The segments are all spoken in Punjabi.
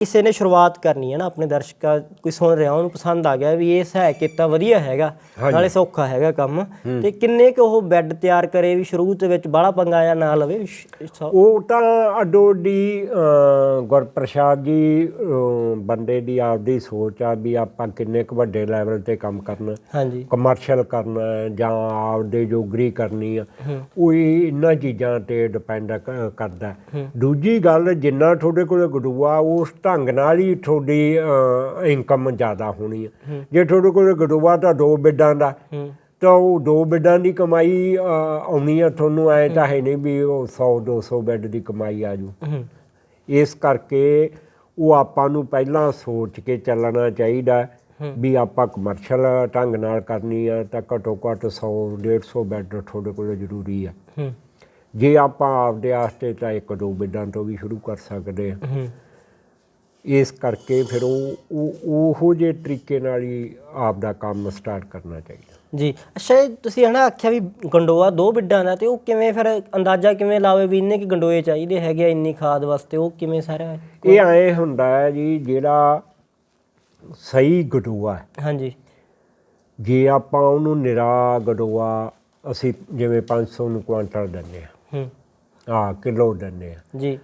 ਕਿਸੇ ਨੇ ਸ਼ੁਰੂਆਤ ਕਰਨੀ ਹੈ ਨਾ ਆਪਣੇ ਦਰਸ਼ਕਾਂ ਕੋਈ ਸੁਣ ਰਿਹਾ ਉਹਨੂੰ ਪਸੰਦ ਆ ਗਿਆ ਵੀ ਇਹ ਸਹਾਇ ਕੀਤਾ ਵਧੀਆ ਹੈਗਾ ਨਾਲੇ ਸੌਖਾ ਹੈਗਾ ਕੰਮ। ਤੇ ਕਿੰਨੇ ਕੁ ਉਹ ਬੈੱਡ ਤਿਆਰ ਕਰੇ ਵੀ ਸ਼ੁਰੂ ਦੇ ਵਿੱਚ ਬਾਹਲਾ ਪੰਗਾ ਜਾਂ ਨਾ ਲਵੇ? ਉਹ ਤਾਂ ਅਡੋਡੀ ਗੁਰਪ੍ਰਸਾਦ ਜੀ ਬੰਦੇ ਦੀ ਆਪਦੀ ਸੋਚ ਆ ਵੀ ਆਪਾਂ ਕਿੰਨੇ ਕੁ ਵੱਡੇ ਲੈਵਲ ਤੇ ਕੰਮ ਕਰਨਾ ਹਾਂਜੀ। ਕਮਰਸ਼ੀਅਲ ਕਰਨਾ ਹੈ ਜਾਂ ਆਪਦੇ ਜੋਗਰੀ ਕਰਨੀ ਆ। ਉਹ ਇਹ ਇਹਨਾਂ ਚੀਜ਼ਾਂ ਤੇ ਡਿਪੈਂਡ ਕਰਦਾ। ਹੈ। ਦੂਜੀ ਗੱਲ ਜਿੰਨਾ ਤੁਹਾਡੇ ਕੋਲ ਗਡੂਆ ਉਸ ਢੰਗ ਨਾਲ ਹੀ ਤੁਹਾਡੀ ਇਨਕਮ ਜ਼ਿਆਦਾ ਹੋਣੀ ਹੈ। ਜੇ ਤੁਹਾਡੇ ਕੋਲ ਗਡੂਆ ਤਾਂ ਦੋ ਬਿੱਡਾਂ ਦਾ ਤਾਂ ਉਹ ਦੋ ਬਿੱਡਾਂ ਦੀ ਕਮਾਈ ਆਉਣੀ ਆ ਤੁਹਾਨੂੰ ਐ ਤਾਂ ਹੈ ਨਹੀਂ ਵੀ ਉਹ 100 200 ਬੈੱਡ ਦੀ ਕਮਾਈ ਆ ਜੂ। ਇਸ ਕਰਕੇ ਉਹ ਆਪਾਂ ਨੂੰ ਪਹਿਲਾਂ ਸੋਚ ਕੇ ਚੱਲਣਾ ਚਾਹੀਦਾ ਵੀ ਆਪਾਂ ਕਮਰਸ਼ੀਅਲ ਢੰਗ ਨਾਲ ਕਰਨੀ ਆ ਤਾਂ ਘੱਟੋ ਘੱਟ 100 150 ਬੈੱਡ ਤੁਹਾਡੇ ਕੋਲ ਜ਼ਰੂਰੀ ਆ। ਜੇ ਆਪਾਂ ਆਪਦੇ ਆਸਤੇ ਤਾਂ ਇੱਕ ਦੋ ਬਿੱਡਾਂ ਤੋਂ ਵੀ ਸ਼ੁਰੂ ਕਰ ਸਕਦੇ ਆ। ਹੂੰ। ਇਸ ਕਰਕੇ ਫਿਰ ਉਹ ਉਹ ਉਹੋ ਜਿਹੇ ਤਰੀਕੇ ਨਾਲ ਹੀ ਆਪਦਾ ਕੰਮ ਸਟਾਰਟ ਕਰਨਾ ਚਾਹੀਦਾ। ਜੀ ਅੱਛਾ ਇਹ ਤੁਸੀਂ ਹਨਾ ਆਖਿਆ ਵੀ ਗੰਡੋਆ ਦੋ ਬਿੱਡਾਂ ਦਾ ਤੇ ਉਹ ਕਿਵੇਂ ਫਿਰ ਅੰਦਾਜ਼ਾ ਕਿਵੇਂ ਲਾਵੇ ਵੀ ਇੰਨੇ ਕਿ ਗੰਡੋਏ ਚਾਹੀਦੇ ਹੈਗੇ ਆ ਇੰਨੀ ਖਾਦ ਵਾਸਤੇ ਉਹ ਕਿਵੇਂ ਸਾਰਾ ਇਹ ਐ ਹੁੰਦਾ ਹੈ ਜੀ ਜਿਹੜਾ ਸਹੀ ਗਡੂਆ ਹੈ। ਹਾਂਜੀ। ਜੇ ਆਪਾਂ ਉਹਨੂੰ ਨਿਰਾ ਗਡੂਆ ਅਸੀਂ ਜਿਵੇਂ 500 ਨੂੰ ਕੁਆਂਟਲ ਦਿੰਦੇ ਆ ਹੂੰ। ਆ ਕਿਲੋ ਦਿੰਦੇ ਆ ਜੀ।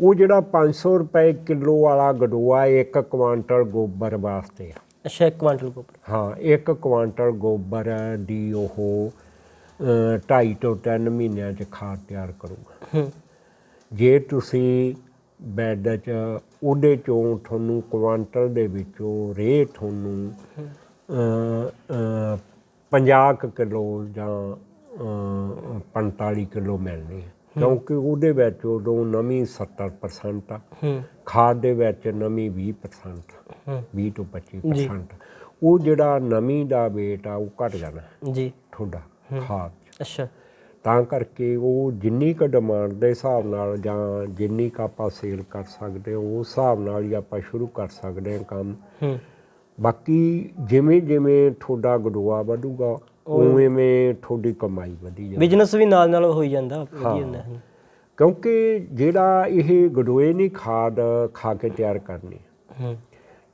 ਉਹ ਜਿਹੜਾ 500 ਰੁਪਏ ਕਿਲੋ ਵਾਲਾ ਗਡੂਆ ਇੱਕ ਕੁਆਂਟਲ ਗੋਬਰ ਵਾਸਤੇ ਆ। ਅੱਛਾ ਇੱਕ ਕੁਆਂਟਲ ਗੋਬਰ। ਹਾਂ ਇੱਕ ਕੁਆਂਟਲ ਗੋਬਰ ਦੀ ਉਹ 2.5 ਤੋਂ 3 ਮਹੀਨਿਆਂ 'ਚ ਖਾਦ ਤਿਆਰ ਕਰੂਗਾ। ਹੂੰ। ਜੇ ਤੁਸੀਂ ਬੈੱਡ 'ਚ ਉਹਦੇ ਚੋਂ ਤੁਹਾਨੂੰ ਕੁਆਂਟਲ ਦੇ ਵਿੱਚੋਂ ਰੇ ਤੁਹਾਨੂੰ ਅ, ਅ, 50 ਕੁ ਕਿਲੋ ਜਾਂ ਅ, 45 ਕਿਲੋ ਮਿਲਣੀ ਹੈ ਕਿਉਂਕਿ ਉਹਦੇ ਵਿੱਚ ਉਦੋਂ ਨਮੀ 70% ਆ। ਹੂੰ। ਖਾਦ ਦੇ ਵਿੱਚ ਨਮੀ 20% ਆ। ਹੂੰ। 20 ਤੋਂ 25% ਉਹ ਜਿਹੜਾ ਨਮੀ ਦਾ weight ਆ ਉਹ ਘਟ ਜਾਣਾ। ਜੀ। ਤੁਹਾਡਾ ਖਾਦ 'ਚ। ਅੱਛਾ। ਤਾਂ ਕਰਕੇ ਉਹ ਜਿੰਨੀ ਕੁ ਡਿਮਾਂਡ ਦੇ ਹਿਸਾਬ ਨਾਲ ਜਾਂ ਜਿੰਨੀ ਕੁ ਆਪਾਂ ਸੇਲ ਕਰ ਸਕਦੇ ਹਾਂ ਉਸ ਹਿਸਾਬ ਨਾਲ ਹੀ ਆਪਾਂ ਸ਼ੁਰੂ ਕਰ ਸਕਦੇ ਹਾਂ ਕੰਮ। ਹੂੰ। ਬਾਕੀ ਜਿਵੇਂ ਜਿਵੇਂ ਤੁਹਾਡਾ ਗਡੋਆ ਵਧੂਗਾ ਉਵੇਂ ਉਵੇਂ ਤੁਹਾਡੀ ਕਮਾਈ ਵਧੀ ਜਾਵੇ ਬਿਜ਼ਨਸ ਵੀ ਨਾਲ ਨਾਲ ਹੋਈ ਜਾਂਦਾ ਵਧੀਆ ਹੁੰਦਾ ਹੈ। ਕਿਉਂਕਿ ਜਿਹੜਾ ਇਹ ਗਡੋਏ ਨਹੀਂ ਖਾਦ ਖਾ ਕੇ ਤਿਆਰ ਕਰਨੀ ਹੂੰ।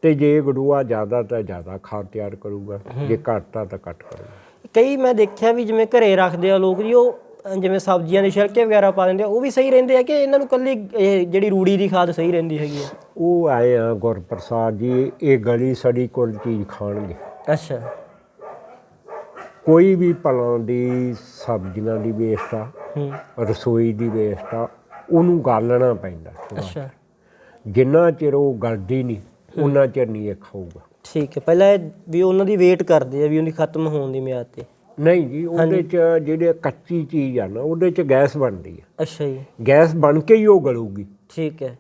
ਤੇ ਜੇ ਗਡੂਆ ਜ਼ਿਆਦਾ ਤਾਂ ਜ਼ਿਆਦਾ ਖਾਦ ਤਿਆਰ ਕਰੂਗਾ ਜੇ ਘੱਟ ਤਾਂ ਘੱਟ ਕਰੂਗਾ ਕਈ ਮੈਂ ਦੇਖਿਆ ਵੀ ਜਿਵੇਂ ਘਰੇ ਰੱਖਦੇ ਆ ਲੋਕ ਜੀ ਉਹ ਜਿਵੇਂ ਸਬਜ਼ੀਆਂ ਦੇ ਛਿਲਕੇ ਵਗੈਰਾ ਪਾ ਦਿੰਦੇ ਆ ਉਹ ਵੀ ਸਹੀ ਰਹਿੰਦੇ ਆ ਕਿ ਇਹਨਾਂ ਨੂੰ ਕੱਲੀ ਜਿਹੜੀ ਰੂੜੀ ਦੀ ਖਾਦ ਸਹੀ ਰਹਿੰਦੀ ਹੈਗੀ ਆ? ਉਹ ਆਏ ਆ ਗੁਰਪ੍ਰਸਾਦ ਜੀ ਇਹ ਗਲੀ ਸੜੀ ਕੁੱਲ ਚੀਜ਼ ਖਾਣਗੇ। ਅੱਛਾ। ਕੋਈ ਵੀ ਫਲਾਂ ਦੀ ਸਬਜ਼ੀਆਂ ਦੀ ਵੇਸਟ ਆ ਹੂੰ। ਰਸੋਈ ਦੀ ਵੇਸਟ ਆ ਉਹਨੂੰ ਗਾਲਣਾ ਪੈਂਦਾ। ਅੱਛਾ। ਜਿੰਨਾ ਚਿਰ ਉਹ ਗਲਦੀ ਨਹੀਂ ਉਹਨਾਂ ਚਿਰ ਨਹੀਂ ਇਹ ਖਾਊਗਾ। ਠੀਕ ਹੈ ਪਹਿਲਾਂ ਇਹ ਵੀ ਉਹਨਾਂ ਦੀ ਵੇਟ ਕਰਦੇ ਆ ਵੀ ਉਹਦੀ ਖਤਮ ਹੋਣ ਦੀ ਮਿਆਦ ਤੇ। ਨਹੀਂ ਜੀ ਉਹਦੇ ਚ ਜਿਹੜੇ ਕੱਚੀ ਚੀਜ਼ ਆ ਨਾ ਉਹਦੇ ਚ ਗੈਸ ਬਣਦੀ ਆ। ਅੱਛਾ ਜੀ। ਗੈਸ ਬਣ ਕੇ ਹੀ ਉਹ ਗਲੂਗੀ। ਠੀਕ ਹੈ।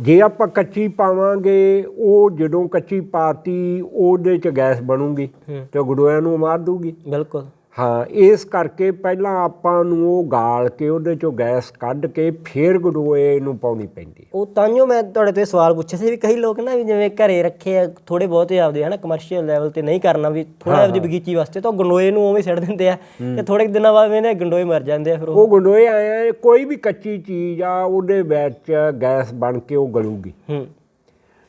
ਜੇ ਆਪਾਂ ਕੱਚੀ ਪਾਵਾਂਗੇ ਉਹ ਜਦੋਂ ਕੱਚੀ ਪਾਤੀ ਉਹਦੇ ਚ ਗੈਸ ਬਣੂਗੀ ਤੇ ਗੁੜੋਆਂ ਨੂੰ ਮਾਰ ਦੂਗੀ। ਬਿਲਕੁਲ। ਹਾਂ ਇਸ ਕਰਕੇ ਪਹਿਲਾਂ ਆਪਾਂ ਨੂੰ ਉਹ ਗਾਲ ਕੇ ਉਹਦੇ ਚੋਂ ਗੈਸ ਕੱਢ ਕੇ ਫੇਰ ਗੜੋਏ ਨੂੰ ਪਾਉਣੀ ਪੈਂਦੀ ਹੈ। ਉਹ ਤਾਂਿਓ ਮੈਂ ਤੁਹਾਡੇ ਤੋਂ ਇਹ ਸਵਾਲ ਪੁੱਛਿਆ ਸੀ ਵੀ ਕਈ ਲੋਕ ਨਾ ਵੀ ਜਿਵੇਂ ਘਰੇ ਰੱਖੇ ਆ ਥੋੜੇ ਬਹੁਤੇ ਆਪਦੇ ਹਨਾ ਕਮਰਸ਼ੀਅਲ ਲੈਵਲ ਤੇ ਨਹੀਂ ਕਰਨਾ ਵੀ ਥੋੜਾ ਆਪਦੀ ਬਗੀਚੀ ਵਾਸਤੇ ਤਾਂ ਉਹ ਗੰਡੋਏ ਨੂੰ ਉਵੇਂ ਸਿੱਟ ਦਿੰਦੇ ਆ ਤੇ ਥੋੜੇ ਕੁ ਦਿਨਾਂ ਬਾਅਦ ਇਹਨੇ ਗੰਡੋਏ ਮਰ ਜਾਂਦੇ ਆ ਫਿਰ ਉਹ। ਉਹ ਗੰਡੋਏ ਆਏ ਆ, ਕੋਈ ਵੀ ਕੱਚੀ ਚੀਜ਼ ਆ ਉਹਦੇ ਵਿੱਚ ਗੈਸ ਬਣ ਕੇ ਉਹ ਗਲੂਗੀ। ਹੂੰ।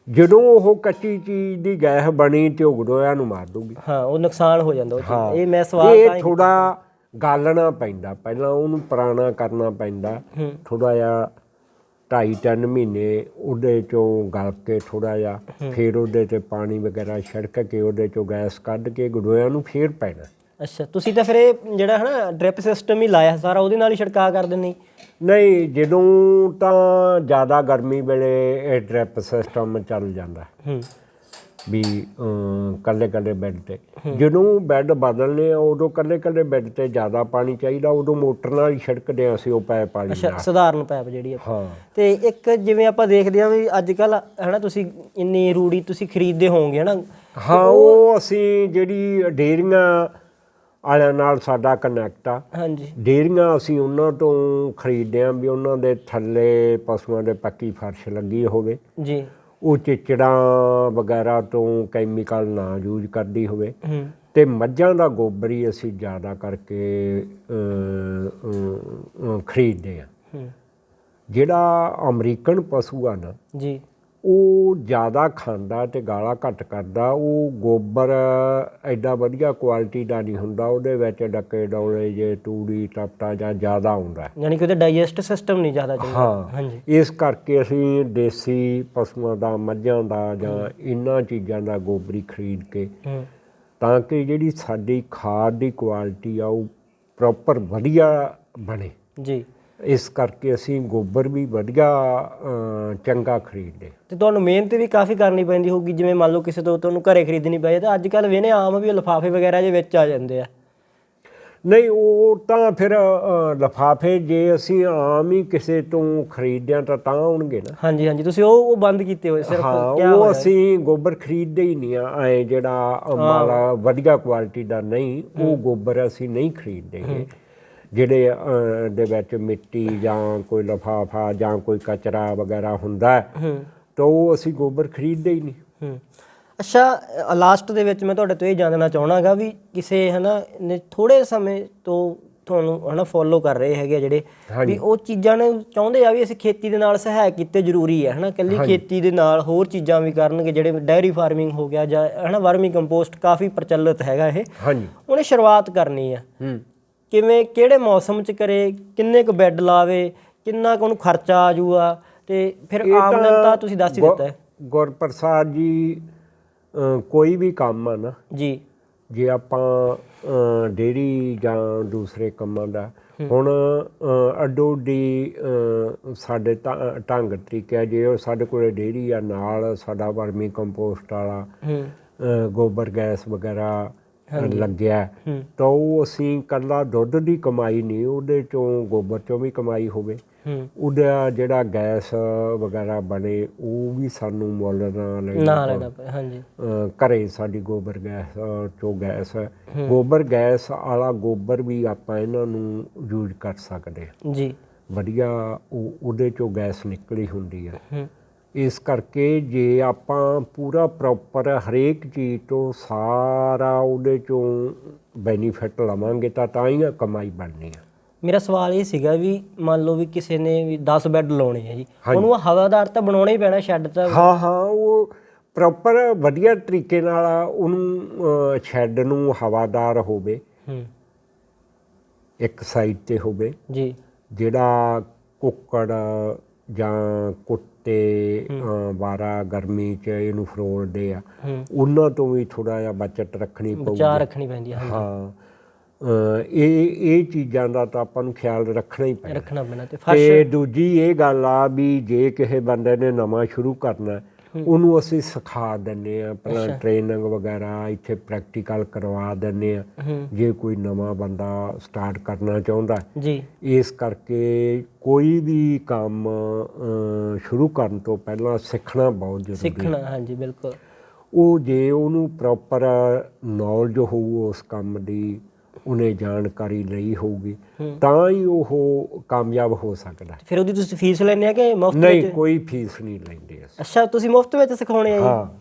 ਜਦੋਂ ਉਹ ਕੱਚੀ ਚੀਜ਼ ਦੀ ਗੈਸ ਬਣੀ ਤੇ ਉਹ ਗੰਡੋਇਆਂ ਨੂੰ ਮਾਰ ਦੂਗੀ। ਹਾਂ ਉਹ ਨੁਕਸਾਨ ਹੋ ਜਾਂਦਾ ਉਹ ਚੀਜ਼। ਇਹ ਮੈਂ ਸਵਾਲ ਤਾਂ ਇਹ ਥੋੜਾ ਗਾਲਣਾ ਪੈਂਦਾ ਪਹਿਲਾਂ ਉਹਨੂੰ ਪੁਰਾਣਾ ਕਰਨਾ ਪੈਂਦਾ। ਥੋੜਾ ਜਿਹਾ ਢਾਈ ਤਿੰਨ ਮਹੀਨੇ ਉਹਦੇ ਚੋਂ ਗਲ ਕੇ ਥੋੜਾ ਜਿਹਾ ਫਿਰ ਉਹਦੇ ਤੇ ਪਾਣੀ ਵਗੈਰਾ ਛਿੜਕ ਕੇ ਉਹਦੇ ਚੋਂ ਗੈਸ ਕੱਢ ਕੇ ਗਡੋਇਆਂ ਨੂੰ ਫੇਰ ਪੈਣਾ। ਅੱਛਾ ਤੁਸੀਂ ਤਾਂ ਫਿਰ ਇਹ ਜਿਹੜਾ ਹਨਾ ਡ੍ਰਿਪ ਸਿਸਟਮ ਹੀ ਲਾਇਆ ਸਾਰਾ ਉਹਦੇ ਨਾਲ ਹੀ ਛਿੜਕਾਅ ਕਰ ਦਿੰਦੇ ਨਹੀਂ ਜਦੋਂ ਤਾਂ ਜ਼ਿਆਦਾ ਗਰਮੀ ਵੇਲੇ ਇਹ ਡ੍ਰਿਪ ਸਿਸਟਮ ਚੱਲ ਜਾਂਦਾ। ਹੂੰ। ਵੀ ਕੱਲੇ ਕੱਲੇ ਬੈੱਡ ਤੇ। ਜਦੋਂ ਬੈੱਡ ਬਦਲਨੇ ਆ ਉਦੋਂ ਕੱਲੇ ਕੱਲੇ ਬੈੱਡ ਤੇ ਜ਼ਿਆਦਾ ਪਾਣੀ ਚਾਹੀਦਾ ਉਦੋਂ ਮੋਟਰ ਨਾਲ ਹੀ ਛਿੜਕਦੇ ਆ ਅਸੀਂ ਉਹ ਪਾਇਪ ਵਾਲੀ ਅੱਛਾ ਸਧਾਰਨ ਪੈਪ ਜਿਹੜੀ ਆ। ਹਾਂ। ਤੇ ਇੱਕ ਜਿਵੇਂ ਆਪਾਂ ਦੇਖਦੇ ਆ ਵੀ ਅੱਜ ਕੱਲ ਹਨਾ ਤੁਸੀਂ ਇੰਨੀ ਰੂੜੀ ਤੁਸੀਂ ਖਰੀਦਦੇ ਹੋਵੋਗੇ ਹਨਾ? ਹਾਂ ਉਹ ਅਸੀਂ ਜਿਹੜੀ ਡੇਰੀਆਂ ਵਾਲਿਆਂ ਨਾਲ ਸਾਡਾ ਕਨੈਕਟ ਆ। ਹਾਂਜੀ। ਡੇਰੀਆਂ ਅਸੀਂ ਉਹਨਾਂ ਤੋਂ ਖਰੀਦਦੇ ਆਂ ਵੀ ਉਹਨਾਂ ਦੇ ਥੱਲੇ ਪਸ਼ੂਆਂ ਦੇ ਪੱਕੀ ਫਰਸ਼ ਲੱਗੀ ਹੋਵੇ। ਜੀ। ਉਹ ਚਿਚੜਾਂ ਵਗੈਰਾ ਤੋਂ ਕੈਮੀਕਲ ਨਾ ਯੂਜ਼ ਕਰਦੀ ਹੋਵੇ। ਤੇ ਮੱਝਾਂ ਦਾ ਗੋਬਰ ਹੀ ਅਸੀਂ ਜ਼ਿਆਦਾ ਕਰਕੇ ਖਰੀਦਦੇ ਆ। ਹੂੰ। ਜਿਹੜਾ ਅਮਰੀਕਨ ਪਸ਼ੂ ਆ ਨਾ ਜੀ। ਉਹ ਜ਼ਿਆਦਾ ਖਾਂਦਾ ਤੇ ਗਾਲਾਂ ਘੱਟ ਕਰਦਾ ਉਹ ਗੋਬਰ ਐਡਾ ਵਧੀਆ ਕੁਆਲਿਟੀ ਦਾ ਨਹੀਂ ਹੁੰਦਾ ਉਹਦੇ ਵਿੱਚ ਡੱਕੇ ਡੌਲੇ ਜੇ ਤੂੜੀ ਟਪਟਾ ਜਾਂ ਜ਼ਿਆਦਾ ਆਉਂਦਾ ਹੈ। ਯਾਨੀ ਕਿ ਉਹਦਾ ਡਾਈਜੈਸਟ ਸਿਸਟਮ ਨਹੀਂ ਜ਼ਿਆਦਾ ਚੰਗਾ। ਹਾਂ ਹਾਂਜੀ। ਇਸ ਕਰਕੇ ਅਸੀਂ ਦੇਸੀ ਪਸ਼ੂਆਂ ਦਾ ਮੱਝਾਂ ਦਾ ਜਾਂ ਇਹਨਾਂ ਚੀਜ਼ਾਂ ਦਾ ਗੋਬਰੀ ਖਰੀਦ ਕੇ ਤਾਂ ਕਿ ਜਿਹੜੀ ਸਾਡੀ ਖਾਦ ਦੀ ਕੁਆਲਿਟੀ ਆ ਉਹ ਪ੍ਰੋਪਰ ਵਧੀਆ ਬਣੇ। ਜੀ। ਇਸ ਕਰਕੇ ਅਸੀਂ ਗੋਬਰ ਵੀ ਵਧੀਆ ਚੰਗਾ ਖਰੀਦਦੇ। ਤੇ ਤੁਹਾਨੂੰ ਮਿਹਨਤ ਵੀ ਕਾਫੀ ਕਰਨੀ ਪੈਂਦੀ ਹੋਊਗੀ ਜਿਵੇਂ ਮੰਨ ਲਓ ਕਿਸੇ ਤੋਂ ਤੁਹਾਨੂੰ ਘਰੇ ਖਰੀਦਣੀ ਪਏ ਤਾਂ ਅੱਜ ਕੱਲ ਵੇਨੇ ਆਮ ਵੀ ਲਿਫਾਫੇ ਵਗੈਰਾ ਦੇ ਵਿੱਚ ਆ ਜਾਂਦੇ ਆ। ਨਹੀਂ ਉਹ ਤਾਂ ਫਿਰ ਲਿਫਾਫੇ ਜੇ ਅਸੀਂ ਆਮ ਹੀ ਕਿਸੇ ਤੋਂ ਖਰੀਦਦੇ ਹਾਂ ਤਾਂ ਤਾਂ ਆਉਣਗੇ ਨਾ। ਹਾਂਜੀ ਹਾਂਜੀ ਤੁਸੀਂ ਉਹ ਉਹ ਬੰਦ ਕੀਤੇ ਹੋਏ ਸਿਰਫ ਹਾਂ ਉਹ? ਅਸੀਂ ਗੋਬਰ ਖਰੀਦਦੇ ਹੀ ਨਹੀਂ ਆ ਐ ਜਿਹੜਾ ਮਾਲਾ ਵਧੀਆ ਕੁਆਲਿਟੀ ਦਾ ਨਹੀਂ ਉਹ ਗੋਬਰ ਅਸੀਂ ਨਹੀਂ ਖਰੀਦਦੇ। ਜਿਹੜੇ ਦੇ ਵਿੱਚ ਮਿੱਟੀ ਜਾਂ ਕੋਈ ਲਿਫਾਫਾ ਜਾਂ ਕੋਈ ਕਚਰਾ ਵਗੈਰਾ ਹੁੰਦਾ ਹੈ, ਤਾਂ ਉਹ ਅਸੀਂ ਗੋਬਰ ਖਰੀਦਦੇ ਹੀ ਨਹੀਂ। ਅੱਛਾ ਲਾਸਟ ਦੇ ਵਿੱਚ ਮੈਂ ਤੁਹਾਡੇ ਤੋਂ ਇਹ ਜਾਣਨਾ ਚਾਹਣਾਗਾ ਵੀ ਕਿਸੇ ਹਨਾ ਥੋੜੇ ਸਮੇਂ ਤੋਂ ਤੁਹਾਨੂੰ ਹਨਾ ਫੋਲੋ ਕਰ ਰਹੇ ਹੈਗੇ ਜਿਹੜੇ ਵੀ ਉਹ ਚੀਜ਼ਾਂ ਨੇ ਚਾਹੁੰਦੇ ਆ ਵੀ ਅਸੀਂ ਖੇਤੀ ਦੇ ਨਾਲ ਸਹਾਇਕ ਕੀਤੇ ਜ਼ਰੂਰੀ ਹੈ ਹਨਾ ਕੱਲੀ ਖੇਤੀ ਦੇ ਨਾਲ ਹੋਰ ਚੀਜ਼ਾਂ ਵੀ ਕਰਨਗੇ ਜਿਹੜੇ ਡਾਇਰੀ ਫਾਰਮਿੰਗ ਹੋ ਗਿਆ ਜਾਂ ਹਨਾ ਵਰਮੀ ਕੰਪੋਸਟ ਕਾਫੀ ਪ੍ਰਚਲਿਤ ਹੈਗਾ ਇਹ। ਹਾਂਜੀ। ਉਹਨੇ ਸ਼ੁਰੂਆਤ ਕਰਨੀ ਆ। ਹੂੰ। ਕਿਵੇਂ ਕਿਹੜੇ ਮੌਸਮ 'ਚ ਕਰੇ ਕਿੰਨੇ ਕੁ ਬੈੱਡ ਲਾਵੇ ਕਿੰਨਾ ਕੁ ਉਹਨੂੰ ਖਰਚਾ ਆ ਜੂਗਾ ਤੇ ਫਿਰ ਇਹ ਆਮਦਨ ਤਾਂ ਤੁਸੀਂ ਦੱਸ ਹੀ ਦਿੱਤਾ ਹੈ। ਗੁਰਪ੍ਰਸਾਦ ਜੀ ਅ, ਕੋਈ ਵੀ ਕੰਮ ਆ ਨਾ ਜੀ। ਜੇ ਆਪਾਂ ਅ, ਡੇਅਰੀ ਜਾਂ ਦੂਸਰੇ ਕੰਮਾਂ ਦਾ ਹੁਣ ਅ, ਅੱਡੋ ਅੱਡੀ ਅ, ਸਾਡੇ ਤਾਂ ਢੰਗ ਤਰੀਕੇ ਆ ਜੇ ਉਹ ਸਾਡੇ ਕੋਲੇ ਡੇਅਰੀ ਆ ਨਾਲ ਸਾਡਾ ਵਰਮੀ ਕੰਪੋਸਟ ਵਾਲਾ ਹੂੰ। ਅ, ਗੋਬਰ ਗੈਸ ਵਗੈਰਾ ਲੱਗਿਆ। ਤਾਂ ਉਹ ਅਸੀਂ ਕੱਲਾ ਦੁੱਧ ਦੀ ਕਮਾਈ ਨਹੀਂ ਉਹਦੇ ਚੋਂ ਗੋਬਰ ਚੋਂ ਵੀ ਕਮਾਈ ਹੋਵੇ। ਉਹਦਾ ਜਿਹੜਾ ਗੈਸ ਵਗੈਰਾ ਬਣੇ ਉਹ ਵੀ ਸਾਨੂੰ ਮੁੱਲ ਨਾ ਲੈਣਾ ਪਏ ਹਾਂਜੀ। ਘਰੇ ਸਾਡੀ ਗੋਬਰ ਗੈਸ ਚੋਂ ਗੈਸ ਗੋਬਰ ਗੈਸ ਵਾਲਾ ਗੋਬਰ ਵੀ ਆਪਾਂ ਇਹਨਾਂ ਨੂੰ ਯੂਜ਼ ਕਰ ਸਕਦੇ ਹਾਂ। ਜੀ। ਵਧੀਆ ਉਹ ਉਹਦੇ ਚੋਂ ਗੈਸ ਨਿਕਲੀ ਹੁੰਦੀ ਹੂੰ। ਇਸ ਕਰਕੇ ਜੇ ਆਪਾਂ ਪੂਰਾ ਪ੍ਰੋਪਰ ਹਰੇਕ ਚੀਜ਼ ਤੋਂ ਸਾਰਾ ਉਹਦੇ ਚੋਂ ਬੈਨੀਫਿਟ ਲਵਾਂਗੇ ਤਾਂ ਤਾਂ ਹੀ ਕਮਾਈ ਬਣਨੀ ਹੈ ਮੇਰਾ ਸਵਾਲ ਇਹ ਸੀਗਾ ਵੀ ਮੰਨ ਲਓ ਵੀ ਕਿਸੇ ਨੇ ਵੀ 10 ਬੈੱਡ ਲਾਉਣੇ ਆ ਜੀ। ਉਹਨੂੰ ਹਵਾਦਾਰ ਤਾਂ ਬਣਾਉਣਾ ਹੀ ਪੈਣਾ ਸ਼ੈੱਡ ਤਾਂ। ਹਾਂ ਹਾਂ ਉਹ ਪ੍ਰੋਪਰ ਵਧੀਆ ਤਰੀਕੇ ਨਾਲ ਉਹਨੂੰ ਸ਼ੈੱਡ ਨੂੰ ਹਵਾਦਾਰ ਹੋਵੇ ਹੂੰ। ਇੱਕ ਸਾਈਡ ਤੇ ਹੋਵੇ ਜੀ। ਜਿਹੜਾ ਕੁੱਕੜ ਜਾਂ ਕੁੱਤੇ ਵਾਰਾ ਗਰਮੀ ਚ ਇਹਨੂੰ ਫਰੋਲਦੇ ਆ। ਉਹਨਾਂ ਤੋਂ ਵੀ ਥੋੜਾ ਜਿਹਾ ਬਚਤ ਰੱਖਣੀ ਪਊਗੀ। ਬਚਾ ਰੱਖਣੀ ਪੈਂਦੀ ਹੈ। ਹਾਂ ਇਹ ਇਹ ਚੀਜ਼ਾਂ ਦਾ ਤਾਂ ਆਪਾਂ ਨੂੰ ਖਿਆਲ ਰੱਖਣਾ ਹੀ ਪੈਣਾ। ਰੱਖਣਾ ਪੈਣਾ ਤੇ ਦੂਜੀ ਇਹ ਗੱਲ ਆ ਵੀ ਜੇ ਕਿਸੇ ਬੰਦੇ ਨੇ ਨਵਾਂ ਸ਼ੁਰੂ ਕਰਨਾ ਉਹਨੂੰ ਅਸੀਂ ਸਿਖਾ ਦਿੰਨੇ ਆ ਪਹਿਲਾਂ ਟ੍ਰੇਨਿੰਗ ਵਗੈਰਾ ਇੱਥੇ ਪ੍ਰੈਕਟੀਕਲ ਕਰਵਾ ਦਿੰਨੇ ਆ ਜੇ ਕੋਈ ਨਵਾਂ ਬੰਦਾ ਸਟਾਰਟ ਕਰਨਾ ਚਾਹੁੰਦਾ। ਜੀ। ਇਸ ਕਰਕੇ ਕੋਈ ਵੀ ਕੰਮ ਸ਼ੁਰੂ ਕਰਨ ਤੋਂ ਪਹਿਲਾਂ ਸਿੱਖਣਾ ਬਹੁਤ ਜ਼ਰੂਰੀ ਹੈ। ਸਿੱਖਣਾ ਹਾਂਜੀ ਬਿਲਕੁਲ। ਉਹ ਜੇ ਉਹਨੂੰ ਪ੍ਰੋਪਰ ਨੌਲੇਜ ਹੋਊ ਉਸ ਕੰਮ ਦੀ ਉਹਨੇ ਜਾਣਕਾਰੀ ਲਈ ਹੋਊਗੀ। ਤਾਂ ਹੀ ਉਹ ਕਾਮਯਾਬ ਹੋ ਸਕਦਾ। ਫਿਰ ਉਹਦੀ ਤੁਸੀਂ ਫੀਸ ਲੈਂਦੇ ਆ ਕਿ ਮੁਫਤ ਨਹੀਂ ਵਿੱਚ ਕੋਈ ਫੀਸ ਨਹੀਂ ਲੈਂਦੇ ਅਸੀਂ ਅੱਛਾ ਤੁਸੀਂ ਮੁਫਤ ਵਿੱਚ ਸਿਖਾਉਣੇ ਆ ਜੀ ਹਾਂ